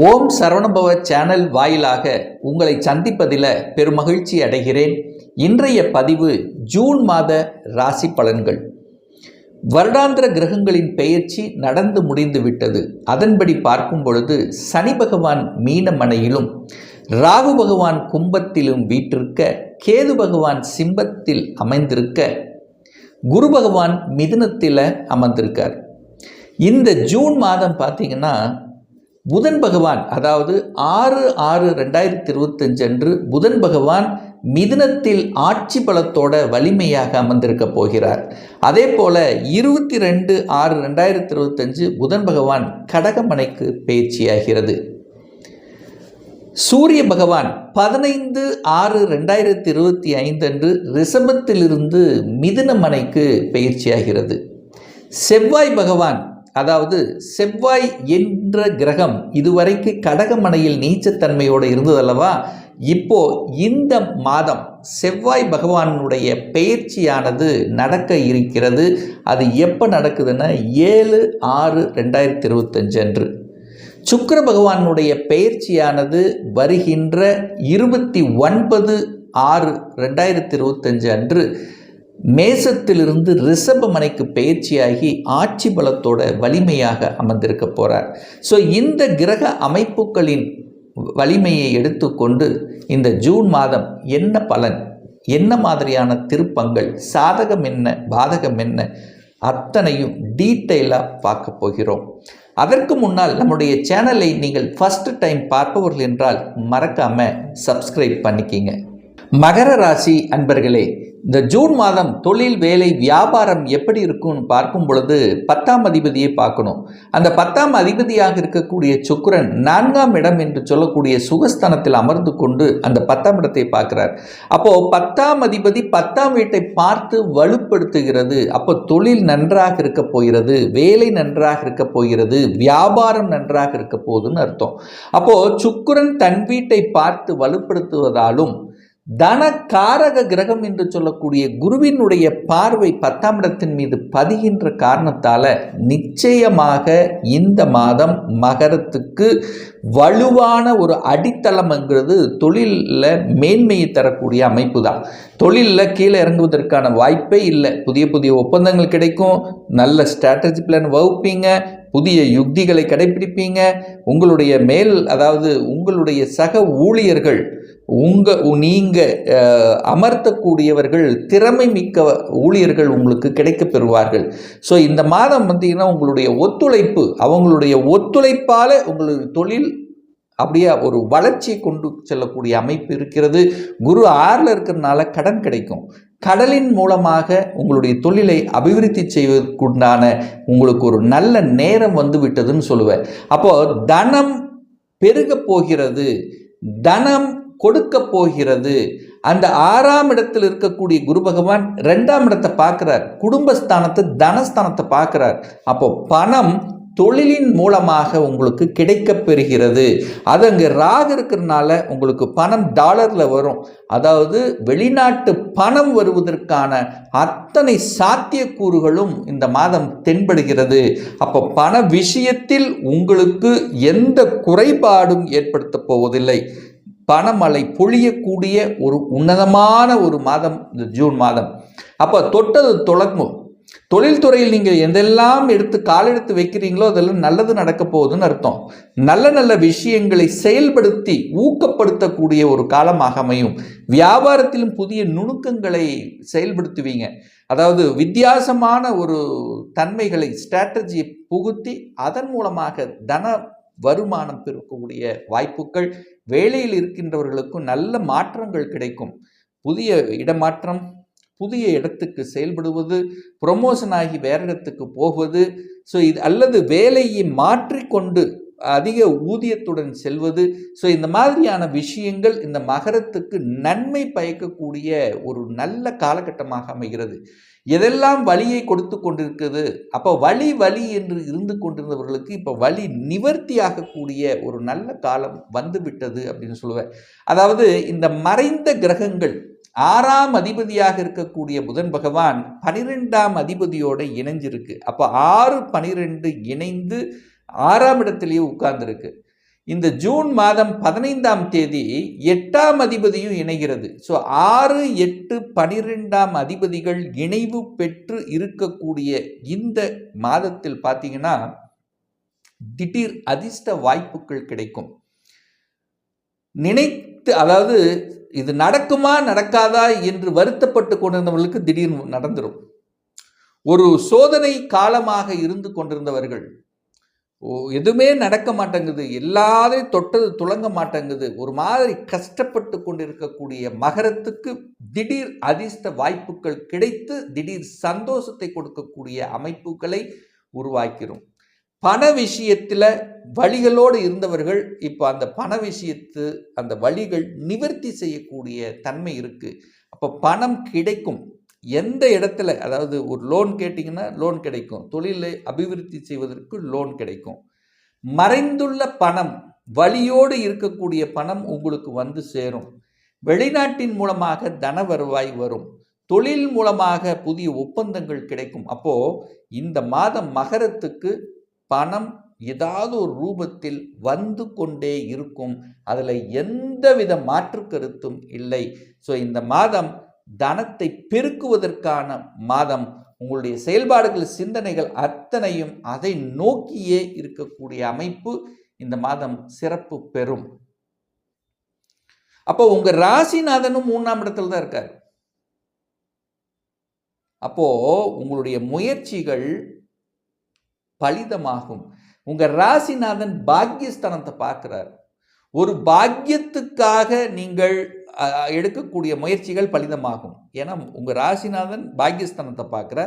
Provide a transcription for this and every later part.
ஓம் Saravanabhava channel வாயிலாக உங்களை சந்திப்பதில் பெருமகிழ்ச்சி அடைகிறேன். இன்றைய பதிவு ஜூன் மாத ராசி பலன்கள். வருடாந்திர கிரகங்களின் பெயர்ச்சி நடந்து முடிந்து விட்டது. அதன்படி பார்க்கும் பொழுது சனி பகவான் மீனமனையிலும் ராகு பகவான் கும்பத்திலும் வீற்றிருக்க கேது பகவான் சிம்பத்தில் அமைந்திருக்க குரு பகவான் மிதுனத்தில் அமர்ந்திருக்கார். இந்த ஜூன் மாதம் பார்த்தீங்கன்னா புதன் பகவான் அதாவது ஆறு ஆறு ரெண்டாயிரத்தி இருபத்தஞ்சு அன்று புதன் பகவான் மிதுனத்தில் ஆட்சி பலத்தோட வலிமையாக அமர்ந்திருக்க போகிறார். அதே போல இருபத்தி ரெண்டு ஆறு ரெண்டாயிரத்தி இருபத்தஞ்சு புதன் பகவான் கடகமனைக்கு பயிற்சியாகிறது. சூரிய பகவான் பதினைந்து ஆறு ரெண்டாயிரத்தி இருபத்தி ஐந்து அன்று ரிஷபத்திலிருந்து மிதுனமனைக்கு பயிற்சியாகிறது. செவ்வாய் பகவான் அதாவது செவ்வாய் என்ற கிரகம் இதுவரைக்கு கடகமனையில் நீச்சத்தன்மையோடு இருந்ததல்லவா? இப்போ இந்த மாதம் செவ்வாய் பகவானுடைய பெயர்ச்சியானது நடக்க இருக்கிறது. அது எப்போ நடக்குதுன்னா ஏழு ஆறு ரெண்டாயிரத்தி இருபத்தஞ்சு அன்று. சுக்கர பகவானுடைய பெயர்ச்சியானது வருகின்ற இருபத்தி ஒன்பது ஆறு ரெண்டாயிரத்தி இருபத்தஞ்சு அன்று. மேசத்திலிருந்து ரிஷப மனைக்கு பயிற்சியாகி ஆட்சி பலத்தோட வலிமையாக அமர்ந்திருக்க போகிறார் ஸோ இந்த கிரக அமைப்புகளின் வலிமையை எடுத்துக்கொண்டு இந்த ஜூன் மாதம் என்ன பலன் என்ன மாதிரியான திருப்பங்கள் சாதகம் என்ன பாதகம் என்ன அத்தனையும் டீட்டெயிலாக பார்க்க போகிறோம். அதற்கு முன்னால் நம்முடைய சேனலை நீங்கள் ஃபஸ்ட்டு டைம் பார்ப்பவர்கள் என்றால் மறக்காமல் சப்ஸ்கிரைப் பண்ணிக்கிங்க. மகர ராசி அன்பர்களே இந்த ஜூன் மாதம் தொழில் வேலை வியாபாரம் எப்படி இருக்கும்னு பார்க்கும் பொழுது பத்தாம் அதிபதியை பார்க்கணும். அந்த பத்தாம் அதிபதியாக இருக்கக்கூடிய சுக்கரன் நான்காம் இடம் என்று சொல்லக்கூடிய சுகஸ்தானத்தில் அமர்ந்து கொண்டு அந்த பத்தாம் இடத்தை பார்க்கிறார். அப்போ பத்தாம் அதிபதி பத்தாம் வீட்டை பார்த்து வலுப்படுத்துகிறது. அப்போ தொழில் நன்றாக இருக்க போகிறது வேலை நன்றாக இருக்க போகிறது வியாபாரம் நன்றாக இருக்க போகுதுன்னு அர்த்தம். அப்போ சுக்குரன் தன் வீட்டை பார்த்து வலுப்படுத்துவதாலும் தனக்காரக கிரகம் என்று சொல்லக்கூடிய குருவினுடைய பார்வை பத்தாம் இடத்தின் மீது பதிகின்ற காரணத்தால நிச்சயமாக இந்த மாதம் மகரத்துக்கு வலுவான ஒரு அடித்தளம்ங்கிறது தொழிலில் மேன்மையை தரக்கூடிய அமைப்பு தான் தொழிலில் கீழே இறங்குவதற்கான வாய்ப்பே இல்லை. புதிய புதிய ஒப்பந்தங்கள் கிடைக்கும் நல்ல ஸ்ட்ராட்டஜி பிளான் வகுப்பீங்க புதிய யுக்திகளை கடைபிடிப்பீங்க. உங்களுடைய மேல் அதாவது உங்களுடைய சக ஊழியர்கள் உங்கள் நீங்கள் அமர்த்தக்கூடியவர்கள் திறமை மிக்க ஊழியர்கள் உங்களுக்கு கிடைக்க பெறுவார்கள். ஸோ இந்த மாதம் பார்த்தீங்கன்னா உங்களுடைய ஒத்துழைப்பு அவங்களுடைய ஒத்துழைப்பால் உங்களுடைய தொழில் அப்படியே ஒரு வளர்ச்சியை கொண்டு செல்லக்கூடிய அமைப்பு இருக்கிறது. குரு ஆறில் இருக்கிறதுனால கடன் கிடைக்கும். கடலின் மூலமாக உங்களுடைய தொழிலை அபிவிருத்தி செய்வதற்குண்டான உங்களுக்கு ஒரு நல்ல நேரம் வந்து விட்டதுன்னு சொல்லுவேன். அப்போது தனம் பெருகப் போகிறது. தனம் கொடுக்க போகிறது. அந்த ஆறாம் இடத்தில் இருக்கக்கூடிய குரு பகவான் ரெண்டாம் இடத்தை பார்க்குறார். குடும்பஸ்தானத்தை தனஸ்தானத்தை பார்க்குறார். அப்போ பணம் தொழிலின் மூலமாக உங்களுக்கு கிடைக்க பெறுகிறது. அது அங்கே ராக இருக்கிறதுனால உங்களுக்கு பணம் டாலரில் வரும். அதாவது வெளிநாட்டு பணம் வருவதற்கான அத்தனை சாத்தியக்கூறுகளும் இந்த மாதம் தென்படுகிறது. அப்போ பண விஷயத்தில் உங்களுக்கு எந்த குறைபாடும் ஏற்படுத்த போவதில்லை. பணமழை பொழியக்கூடிய ஒரு உன்னதமான ஒரு மாதம் இந்த ஜூன் மாதம். அப்போ தொட்டது தொடங்கும் தொழில்துறையில் நீங்கள் எதெல்லாம் எடுத்து காலெடுத்து வைக்கிறீங்களோ அதெல்லாம் நல்லது நடக்க போகுதுன்னு அர்த்தம். நல்ல நல்ல விஷயங்களை செயல்படுத்தி ஊக்கப்படுத்தக்கூடிய ஒரு காலமாக அமையும். வியாபாரத்திலும் புதிய நுணுக்கங்களை செயல்படுத்துவீங்க. அதாவது வித்தியாசமான ஒரு தன்மைகளை ஸ்ட்ராட்டஜியை புகுத்தி அதன் மூலமாக தன வருமானம் பெருக்கக்கூடிய வாய்ப்புகள் வேலையில் இருக்கின்றவர்களுக்கும் நல்ல மாற்றங்கள் கிடைக்கும். புதிய இடமாற்றம் புதிய இடத்துக்கு செயல்படுவது ப்ரொமோஷன் ஆகி வேற இடத்துக்கு போவது ஸோ இது அல்லது வேலையை மாற்றிக்கொண்டு அதிக ஊதியத்துடன் செல்வது. ஸோ இந்த மாதிரியான விஷயங்கள் இந்த மகரத்துக்கு நன்மை பயக்கக்கூடிய ஒரு நல்ல காலகட்டமாக அமைகிறது. எதெல்லாம் வழியை கொடுத்து கொண்டிருக்கிறது அப்போ வழி வழி என்று இருந்து கொண்டிருந்தவர்களுக்கு இப்போ வழி நிவர்த்தியாகக்கூடிய ஒரு நல்ல காலம் வந்துவிட்டது அப்படின்னு சொல்லுவேன். அதாவது இந்த மறைந்த கிரகங்கள் ஆறாம் அதிபதியாக இருக்கக்கூடிய புதன் பகவான் பனிரெண்டாம் அதிபதியோடு இணைஞ்சிருக்கு. அப்போ ஆறு பனிரெண்டு இணைந்து ஆறாம் இடத்திலேயே உட்கார்ந்துருக்கு. இந்த ஜூன் மாதம் பதினைந்தாம் தேதி எட்டாம் அதிபதியும் இணைகிறது. ஸோ ஆறு எட்டு பனிரெண்டாம் அதிபதிகள் இணைவு பெற்று இருக்கக்கூடிய இந்த மாதத்தில் பார்த்தீங்கன்னா திடீர் அதிர்ஷ்ட வாய்ப்புகள் கிடைக்கும். நினைத்து அதாவது இது நடக்குமா நடக்காதா என்று வருத்தப்பட்டு கொண்டிருந்தவர்களுக்கு திடீர்னு நடந்துடும் ஒரு சோதனை காலமாக இருந்து கொண்டிருந்தவர்கள் எதுவுமே நடக்க மாட்டேங்குது. எல்லாத்தையும் தொட்டது துளங்க மாட்டேங்குது. ஒரு மாதிரி கஷ்டப்பட்டு கொண்டிருக்கக்கூடிய மகரத்துக்கு திடீர் அதிர்ஷ்ட வாய்ப்புகள் கிடைத்து திடீர் சந்தோஷத்தை கொடுக்கக்கூடிய அமைப்புகளை உருவாக்கிறோம். பண விஷயத்தில் வழிகளோடு இருந்தவர்கள் இப்போ அந்த பண விஷயத்து அந்த வழிகள் நிவர்த்தி செய்யக்கூடிய தன்மை இருக்குது அப்போ பணம் கிடைக்கும். எந்த இடத்துல அதாவது ஒரு லோன் கேட்டிங்கன்னா லோன் கிடைக்கும். தொழிலை அபிவிருத்தி செய்வதற்கு லோன் கிடைக்கும். மறைந்துள்ள பணம் வழியோடு இருக்கக்கூடிய பணம் உங்களுக்கு வந்து சேரும். வெளிநாட்டின் மூலமாக தன வருவாய் வரும். தொழில் மூலமாக புதிய ஒப்பந்தங்கள் கிடைக்கும். அப்போ இந்த மாதம் மகரத்துக்கு பணம் ஏதாவது ஒரு ரூபத்தில் வந்து கொண்டே இருக்கும். அதில் எந்தவித மாற்று கருத்தும் இல்லை. ஸோ இந்த மாதம் தனத்தை பெருக்குவதற்கான மாதம் உங்களுடைய செயல்பாடுகள் சிந்தனைகள் அத்தனையும் அதை நோக்கியே இருக்கக்கூடிய அமைப்பு இந்த மாதம் சிறப்பு பெறும். அப்போ உங்க ராசிநாதனும் மூணாம் இடத்துல தான் இருக்கார். அப்போ உங்களுடைய முயற்சிகள் பலிதமாகும். உங்க ராசிநாதன் பாக்கியஸ்தானத்தை பார்க்கிறார். ஒரு பாக்கியத்துக்காக நீங்கள் எடுக்கக்கூடிய முயற்சிகள் பலிதமாகும். ஏன்னா உங்கள் ராசிநாதன் பாக்கியஸ்தானத்தை பார்க்குற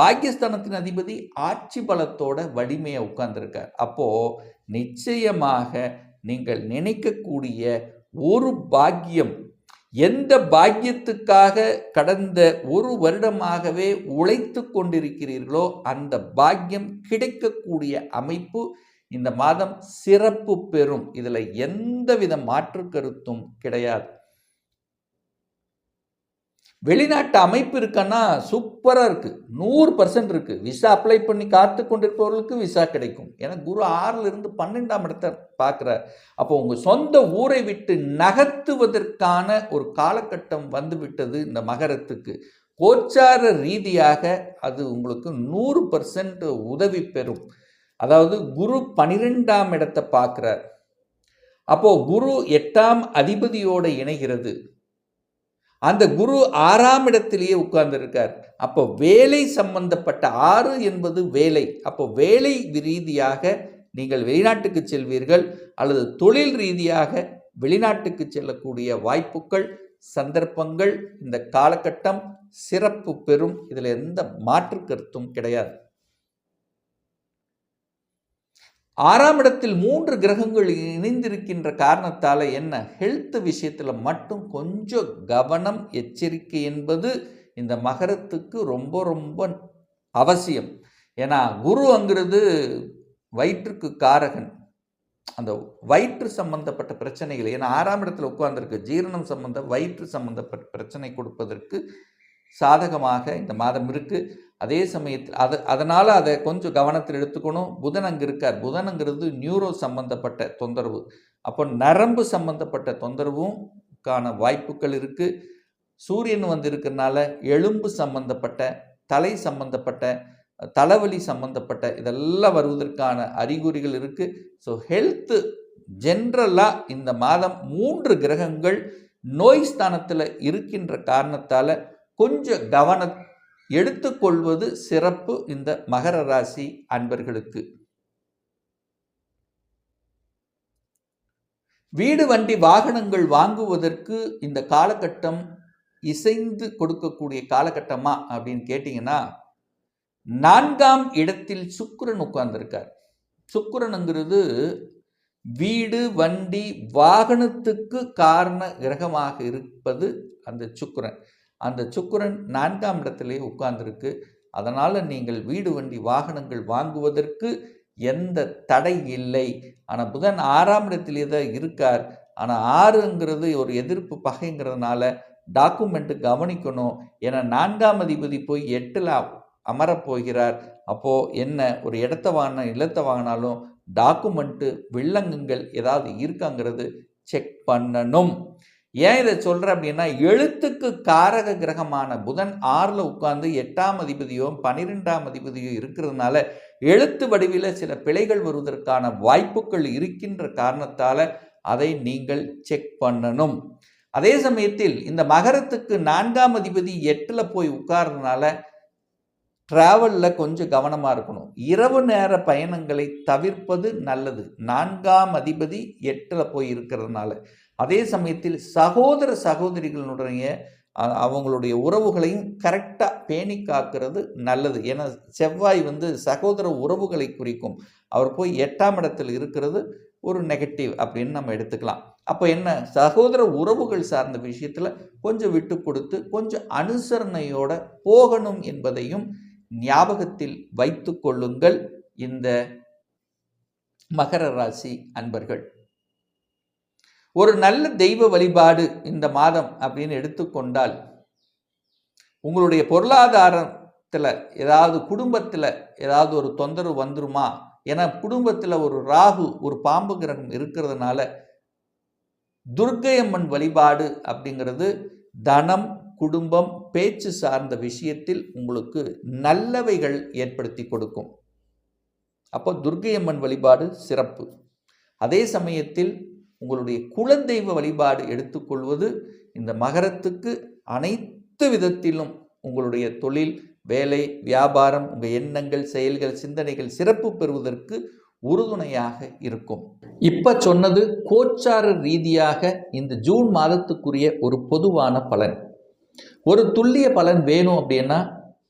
பாக்கியஸ்தானத்தின் அதிபதி ஆட்சி பலத்தோட வலிமையை உட்கார்ந்துருக்கார். அப்போ நிச்சயமாக நீங்கள் நினைக்கக்கூடிய ஒரு பாக்கியம் எந்த பாக்கியத்துக்காக கடந்த ஒரு வருடமாகவே உழைத்து கொண்டிருக்கிறீர்களோ அந்த பாக்கியம் கிடைக்கக்கூடிய அமைப்பு இந்த மாதம் சிறப்பு பெறும். இதில் எந்தவித மாற்று கருத்தும் கிடையாது. வெளிநாட்டு அமைப்பு இருக்கன்னா சூப்பராக இருக்குது நூறு பர்சன்ட் இருக்குது விசா அப்ளை பண்ணி காத்து கொண்டிருப்பவர்களுக்கு விசா கிடைக்கும். ஏன்னா குரு ஆறிலிருந்து பன்னெண்டாம் இடத்தை பார்க்குறார். அப்போ உங்கள் சொந்த ஊரை விட்டு நகர்த்துவதற்கான ஒரு காலகட்டம் வந்து விட்டது இந்த மகரத்துக்கு. கோச்சார ரீதியாக அது உங்களுக்கு நூறு பர்சன்ட் உதவி பெறும். அதாவது குரு பனிரெண்டாம் இடத்தை பார்க்குறார். அப்போது குரு எட்டாம் அதிபதியோடு இணைகிறது. அந்த குரு ஆறாம் இடத்திலேயே உட்கார்ந்துருக்கார். அப்போ வேலை சம்பந்தப்பட்ட ஆறு என்பது வேலை. அப்போ வேலை ரீதியாக நீங்கள் வெளிநாட்டுக்கு செல்வீர்கள் அல்லது தொழில் ரீதியாக வெளிநாட்டுக்கு செல்லக்கூடிய வாய்ப்புகள் சந்தர்ப்பங்கள் இந்த காலகட்டம் சிறப்பு பெறும். இதில் எந்த மாற்று கருத்தும் கிடையாது. ஆறாம் இடத்தில் மூன்று கிரகங்கள் இணைந்திருக்கின்ற காரணத்தால் என்ன? ஹெல்த் விஷயத்தில் மட்டும் கொஞ்சம் கவனம் எச்சரிக்கை என்பது இந்த மகரத்துக்கு ரொம்ப ரொம்ப அவசியம். ஏன்னா குரு அங்கிறது வயிற்றுக்கு காரகன். அந்த வயிற்று சம்பந்தப்பட்ட பிரச்சனைகள் ஏன்னா ஆறாம் இடத்துல உட்கார்ந்துருக்கு. ஜீரணம் சம்பந்த வயிற்று சம்பந்தப்பட்ட பிரச்சனை கொடுப்பதற்கு சாதகமாக இந்த மாதம் இருக்குது அதே சமயத்தில் அது அதனால் அதை கொஞ்சம் கவனத்தில் எடுத்துக்கணும். புதன் அங்கே இருக்கார். புதனுங்கிறது நியூரோ சம்பந்தப்பட்ட தொந்தரவு. அப்போ நரம்பு சம்பந்தப்பட்ட தொந்தரவும் கான வாய்ப்புகள் இருக்குது சூரியன் வந்து இருக்கிறனால எலும்பு சம்பந்தப்பட்ட தலை சம்பந்தப்பட்ட தலைவலி சம்பந்தப்பட்ட இதெல்லாம் வருவதற்கான அறிகுறிகள் இருக்குது ஸோ ஹெல்த்து ஜென்ரலாக இந்த மாதம் மூன்று கிரகங்கள் நோய் ஸ்தானத்தில் இருக்கின்ற காரணத்தால் கொஞ்சம் கவனம் எடுத்துக்கொள்வது சிறப்பு இந்த மகர ராசி அன்பர்களுக்கு. வீடு வண்டி வாகனங்கள் வாங்குவதற்கு இந்த காலகட்டம் இசைந்து கொடுக்கக்கூடிய காலகட்டமா அப்படின்னு கேட்டிங்கன்னா நான்காம் இடத்தில் சுக்கிரன் உட்கார்ந்திருக்கார். சுக்கிரனுங்கிறது வீடு வண்டி வாகனத்துக்கு காரண கிரகமாக இருப்பது அந்த சுக்கிரன். அந்த சுக்கரன் நான்காம் இடத்திலே உட்கார்ந்துருக்கு. அதனால் நீங்கள் வீடு வண்டி வாகனங்கள் வாங்குவதற்கு எந்த தடை இல்லை. ஆனால் புதன் ஆறாம் இடத்திலே தான் இருக்கார். ஆனால் ஆறுங்கிறது ஒரு எதிர்ப்பு பகைங்கிறதுனால டாக்குமெண்ட்டு கவனிக்கணும். ஏன்னா நான்காம் அதிபதி போய் எட்டில் அமரப் போகிறார். அப்போது என்ன ஒரு இடத்த வாங்கின இல்லத்தை வாங்கினாலும் டாக்குமெண்ட்டு வில்லங்கங்கள் ஏதாவது இருக்காங்கிறது செக் பண்ணணும். ஏன் இதை சொல்கிறேன் அப்படின்னா எழுத்துக்கு காரக கிரகமான புதன் ஆறில் உட்கார்ந்து எட்டாம் அதிபதியோ பன்னிரெண்டாம் அதிபதியோ இருக்கிறதுனால எழுத்து வடிவில் சில பிழைகள் வருவதற்கான வாய்ப்புகள் இருக்கின்ற காரணத்தால் அதை நீங்கள் செக் பண்ணணும். அதே சமயத்தில் இந்த மகரத்துக்கு நான்காம் அதிபதி எட்டில் போய் உட்கார்றதுனால டிராவலில் கொஞ்சம் கவனமாக இருக்கணும். இரவு நேர பயணங்களை தவிர்ப்பது நல்லது. நான்காம் அதிபதி எட்டில் போய் இருக்கிறதுனால. அதே சமயத்தில் சகோதர சகோதரிகளுடைய அவங்களுடைய உறவுகளையும் கரெக்டாக பேணி காக்கிறது நல்லது. ஏன்னா செவ்வாய் வந்து சகோதர உறவுகளை குறிக்கும். அவர் போய் எட்டாம் இடத்தில் இருக்கிறது ஒரு நெகட்டிவ் அப்படின்னு நம்ம எடுத்துக்கலாம். அப்போ என்ன? சகோதர உறவுகள் சார்ந்த விஷயத்தில் கொஞ்சம் விட்டு கொடுத்து கொஞ்சம் அனுசரணையோட போகணும் என்பதையும் ஞாபகத்தில் வைத்து கொள்ளுங்கள் இந்த மகர ராசி அன்பர்கள். ஒரு நல்ல தெய்வ வழிபாடு இந்த மாதம் அப்படின்னு எடுத்துக்கொண்டால் உங்களுடைய பொருளாதாரத்தில் ஏதாவது குடும்பத்தில் ஏதாவது ஒரு தொந்தரவு வந்துருமா? ஏன்னா குடும்பத்தில் ஒரு ராகு ஒரு பாம்பு கிரகம் இருக்கிறதுனால துர்க்கையம்மன் வழிபாடு அப்படிங்கிறது தனம் குடும்பம் பேச்சு சார்ந்த விஷயத்தில் உங்களுக்கு நல்லவைகள் ஏற்படுத்தி கொடுக்கும். அப்போ துர்க்கையம்மன் வழிபாடு சிறப்பு. அதே சமயத்தில் உங்களுடைய குலதெய்வ வழிபாடு எடுத்துக்கொள்வது இந்த மகரத்துக்கு அனைத்து விதத்திலும் உங்களுடைய தொழில் வேலை வியாபாரம் உங்கள் எண்ணங்கள் செயல்கள் சிந்தனைகள் சிறப்பு பெறுவதற்கு உறுதுணையாக இருக்கும். இப்போ சொன்னது கோச்சார ரீதியாக இந்த ஜூன் மாதத்துக்குரிய ஒரு பொதுவான பலன். ஒரு துல்லிய பலன் வேணும் அப்படின்னா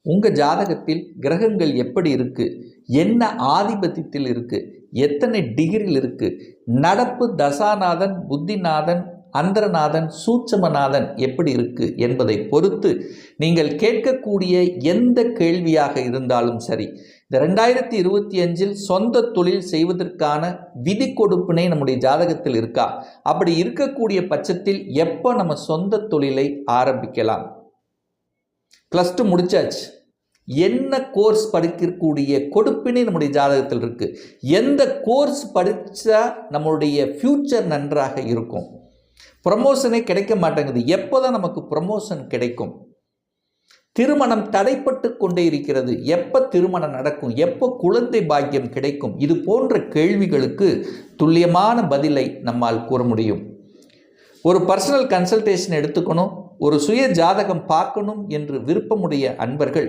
உங்கள் ஜாதகத்தில் கிரகங்கள் எப்படி இருக்குது என்ன ஆதிபத்தியத்தில் இருக்குது எத்தனை டிகிரியில் இருக்கு? நடப்பு தசாநாதன் புத்திநாதன் அந்தரநாதன் சூட்சமநாதன் எப்படி இருக்கு என்பதை பொறுத்து நீங்கள் கேட்கக்கூடிய எந்த கேள்வியாக இருந்தாலும் சரி. இந்த ரெண்டாயிரத்தி இருபத்தி அஞ்சில் சொந்த தொழில் செய்வதற்கான விதி கொடுப்பினை நம்முடைய ஜாதகத்தில் இருக்கா? அப்படி இருக்கக்கூடிய பட்சத்தில் எப்போ நம்ம சொந்த தொழிலை ஆரம்பிக்கலாம்? ப்ளஸ் டூ முடிச்சாச்சு. என்ன கோர்ஸ் படிக்கக்கூடிய கொடுப்பினை நம்முடைய ஜாதகத்தில் இருக்குது எந்த கோர்ஸ் படித்தா நம்மளுடைய ஃப்யூச்சர் நன்றாக இருக்கும்? ப்ரமோஷனே கிடைக்க மாட்டேங்குது. எப்போ தான் நமக்கு ப்ரமோஷன் கிடைக்கும்? திருமணம் தடைப்பட்டு கொண்டே இருக்கிறது. எப்போ திருமணம் நடக்கும்? எப்போ குழந்தை பாக்கியம் கிடைக்கும்? இது போன்ற கேள்விகளுக்கு துல்லியமான பதிலை நம்மால் கூற முடியும். ஒரு பர்சனல் கன்சல்டேஷன் எடுத்துக்கணும். ஒரு சுய ஜாதகம் பார்க்கணும் என்று விருப்பமுடைய அன்பர்கள்